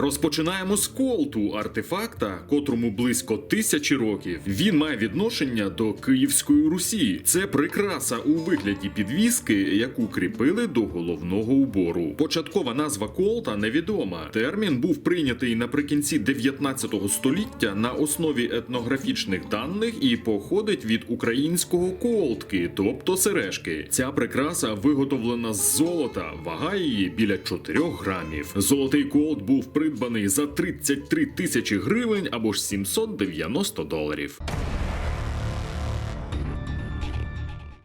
Розпочинаємо з колту артефакта, котрому близько тисячі років. Він має відношення до Київської Русі. Це прикраса у вигляді підвіски, яку кріпили до головного убору. Початкова назва колта невідома. Термін був прийнятий наприкінці 19 століття на основі етнографічних даних і походить від українського колтки, тобто сережки. Ця прикраса виготовлена з золота, вага її біля 4 грамів. Золотий колт був придбаний за 33 тисячі гривень або ж 790 доларів.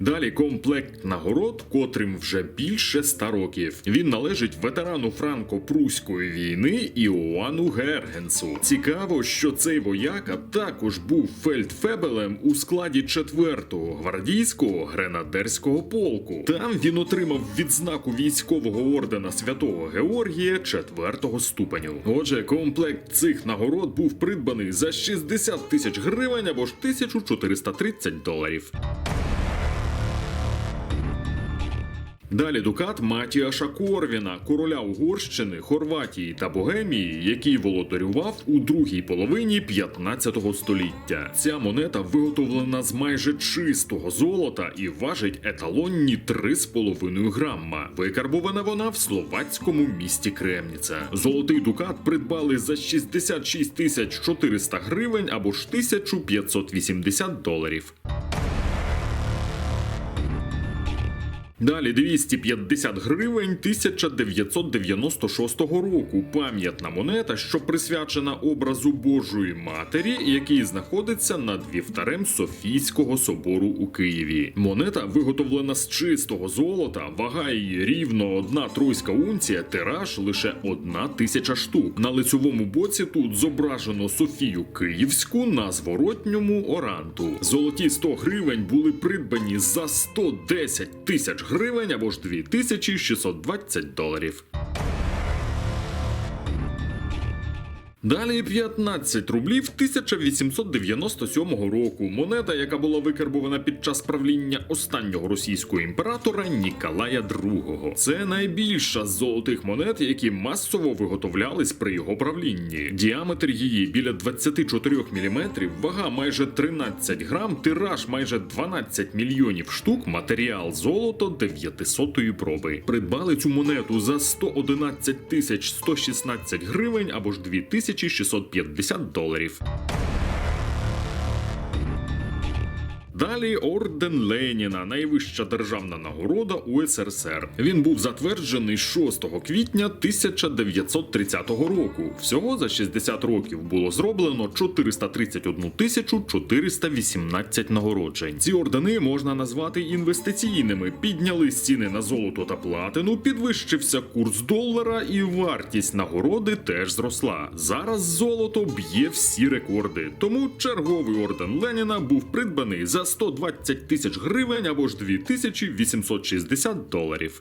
Далі комплект нагород, котрим вже більше ста років. Він належить ветерану франко-пруської війни Іоанну Гергенсу. Цікаво, що цей вояка також був фельдфебелем у складі 4-го гвардійського гренадерського полку. Там він отримав відзнаку військового ордена святого Георгія 4-го ступеню. Отже, комплект цих нагород був придбаний за 60 тисяч гривень або ж 1430 доларів. Далі дукат Матіаша Корвіна, короля Угорщини, Хорватії та Богемії, який володарював у другій половині 15 століття. Ця монета виготовлена з майже чистого золота і важить еталонні 3,5 грамма. Викарбована вона в словацькому місті Кремніця. Золотий дукат придбали за 66 тисяч 400 гривень або ж 1580 доларів. Далі 250 гривень 1996 року. Пам'ятна монета, що присвячена образу Божої Матері, який знаходиться над вівтарем Софійського собору у Києві. Монета виготовлена з чистого золота, вага її рівно одна тройська унція, тираж лише одна тисяча штук. На лицьовому боці тут зображено Софію Київську на зворотньому оранту. Золоті 100 гривень були придбані за 110 тисяч гривень або ж 2620 доларів. Далі 15 рублів 1897 року. Монета, яка була викарбована під час правління останнього російського імператора Ніколая II. Це найбільша з золотих монет, які масово виготовлялись при його правлінні. Діаметр її біля 24 мм, вага майже 13 грам, тираж майже 12 мільйонів штук, матеріал золото 900 проби. Придбали цю монету за 111 тисяч 116 гривень або ж 2650 доларів. Далі орден Леніна, найвища державна нагорода УСРСР. Він був затверджений 6 квітня 1930 року. Всього за 60 років було зроблено 431 тисячу 418 нагороджень. Ці ордени можна назвати інвестиційними. Підняли ціни на золото та платину, підвищився курс долара, і вартість нагороди теж зросла. Зараз золото б'є всі рекорди. Тому черговий орден Леніна був придбаний за 120 тисяч гривень або ж 2860 доларів.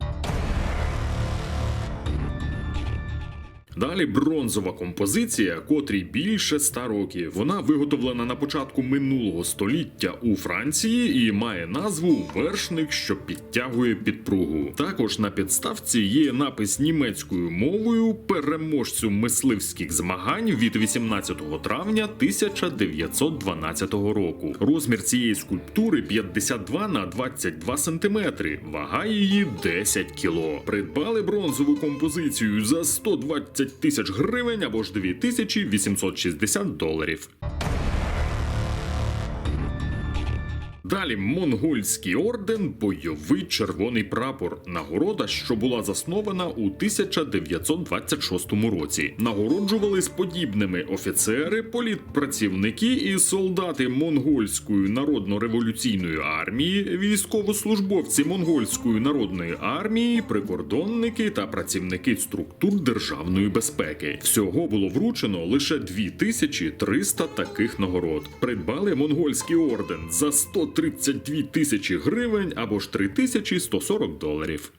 Далі бронзова композиція, котрій більше ста років. Вона виготовлена на початку минулого століття у Франції і має назву Вершник, що підтягує підпругу. Також на підставці є напис німецькою мовою переможцю мисливських змагань від 18 травня 1912 року. Розмір цієї скульптури 52 на 22 сантиметри. Вага її 10 кіло. Придбали бронзову композицію за 120 тисяч гривень або ж 2860 доларів. Далі монгольський орден, бойовий червоний прапор. Нагорода, що була заснована у 1926 році. Нагороджувались подібними офіцери, політпрацівники і солдати монгольської народно-революційної армії, військовослужбовці монгольської народної армії, прикордонники та працівники структур державної безпеки. Всього було вручено лише 2300 таких нагород. Придбали монгольський орден за 100 132 тисячі гривень або ж 3140 доларів.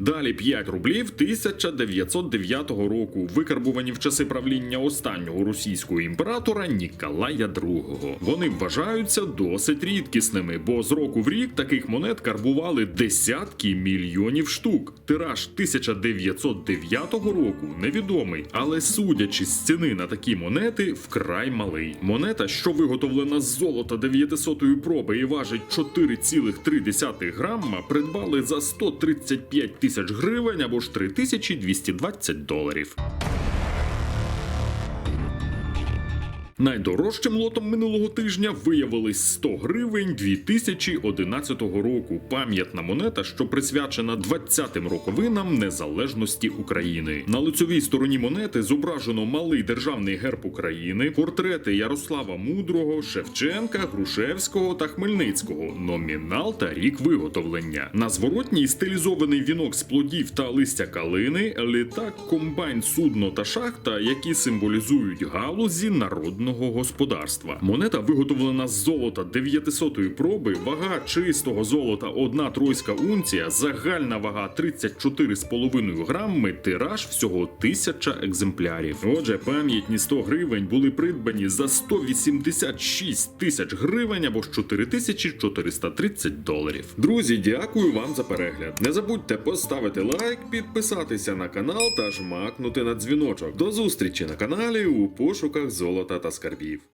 Далі 5 рублів 1909 року, викарбувані в часи правління останнього російського імператора Ніколая II. Вони вважаються досить рідкісними, бо з року в рік таких монет карбували десятки мільйонів штук. Тираж 1909 року невідомий, але судячи з ціни на такі монети, вкрай малий. Монета, що виготовлена з золота 900-ї проби і важить 4,3 грамма, придбали за 135 тисяч гривень або ж 3220 доларів. Найдорожчим лотом минулого тижня виявились 100 гривень 2011 року. Пам'ятна монета, що присвячена 20-тим роковинам незалежності України. На лицьовій стороні монети зображено малий державний герб України, портрети Ярослава Мудрого, Шевченка, Грушевського та Хмельницького, номінал та рік виготовлення. На зворотній стилізований вінок з плодів та листя калини, літак, комбайн, судно та шахта, які символізують галузі народного господарства. Монета виготовлена з золота 900-ї проби, вага чистого золота 1 тройська унція, загальна вага 34,5 грамми, тираж всього 1000 екземплярів. Отже, пам'ятні 100 гривень були придбані за 186 тисяч гривень або ж 4430 доларів. Друзі, дякую вам за перегляд. Не забудьте поставити лайк, підписатися на канал та жмакнути на дзвіночок. До зустрічі на каналі у пошуках золота та скарбів.